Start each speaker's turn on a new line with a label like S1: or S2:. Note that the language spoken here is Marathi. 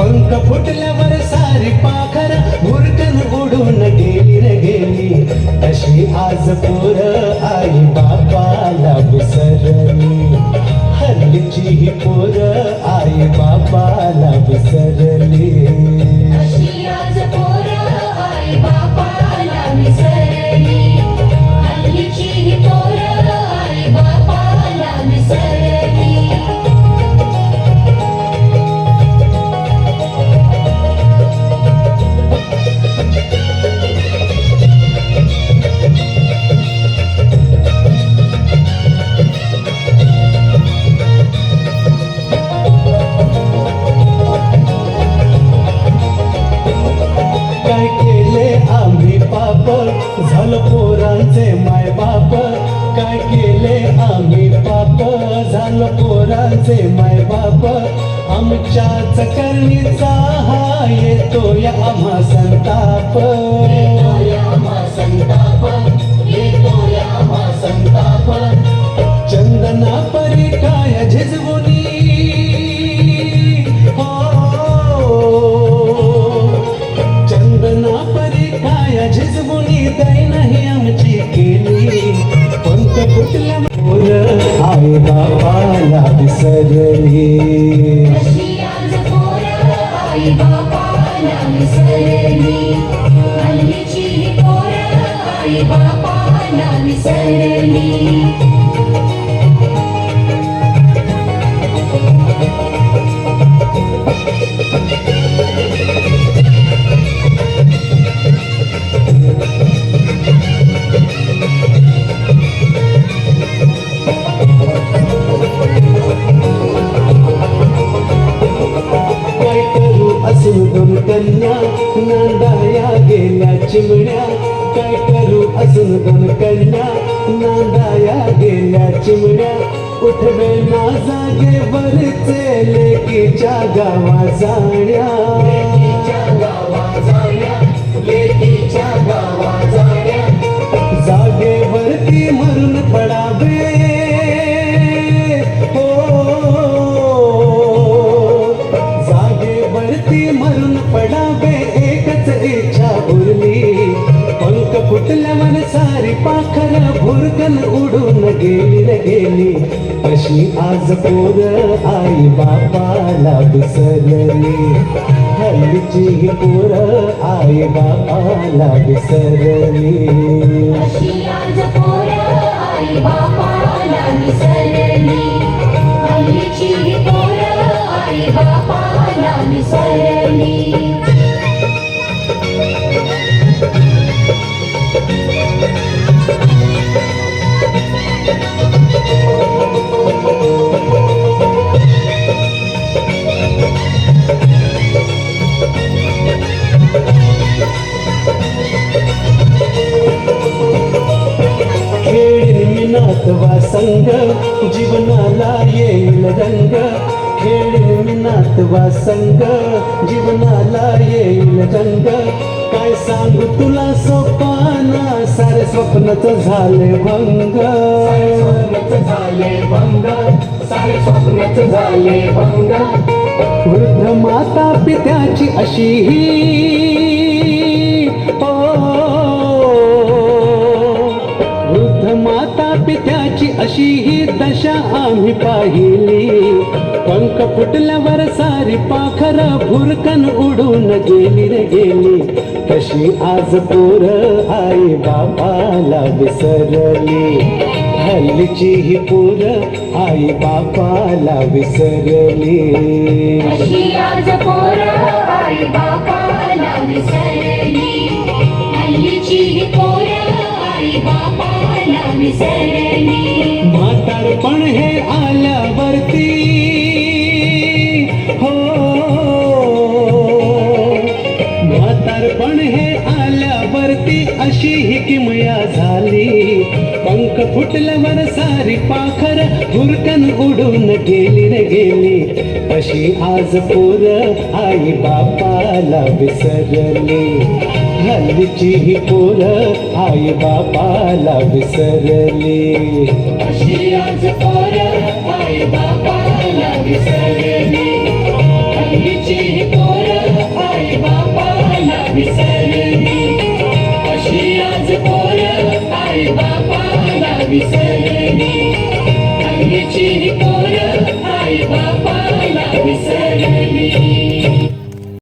S1: पंख फुटल्यावर सारी पाखर भुरकन उडून गेली रे गेली.
S2: तशी आज पोर आई बापाला विसरली. हल्लीची ही पोर आई बापाला विसरली.
S1: झालं पोरांचे माय बाप. काय केले आम्ही पाप? झालं पोरांचे माय बाप. आमच्याच करणीचा हा येतो या आम्हा संताप. आई
S2: बापाला विसरली आई बापाला
S1: चिमण्या काय करू असून दोन कन्या? नांदाया गेल्या चिमण्या. उठवे ना जागे वरचे लेकीच्या गावा जाण्या. भुरकन उडून गेली न गेली. अशी आज पोर आई बापाला विसरली. हल्लीची ही पोर आई बापाला विसरली.
S2: अशी आज पोरं आई बापाला विसरली. हल्लीची ही पोरं आई बापाला विसरली.
S1: खेळ मिनातवा संग जीवनाला येईल रंग. खेळ मिनातवा संग जीवनाला येईल रंग. काय सांगू तुला सोपाना सारे स्वप्नच झाले भंग. झाले भंग सारे स्वप्नच झाले भंग. वृद्ध माता पित्याची अशी ही माता पित्याची अशी ही दशा आम्ही पाहिली. पंख फुटल्यावर सारी पाखर भुरकन उडून गेली रे गेली. तशी आज पोर आई बापाला विसरली. हल्लीची ही पोर आई बापाला विसरली.
S2: आज आई बापाला विसरली. हल्लीची ही पोर आई बापाला
S1: अशी ही किमया झाली. पंख फुटल्यावर सारी पाखर हुरकन उडून गेली न गेली. अशी आज पोर आई बापाला विसरली. हल्लीची ही पोर आई बापाला विसरली.
S2: अशी आज पोर विसरली. अशी आज आई बापाला विसरली.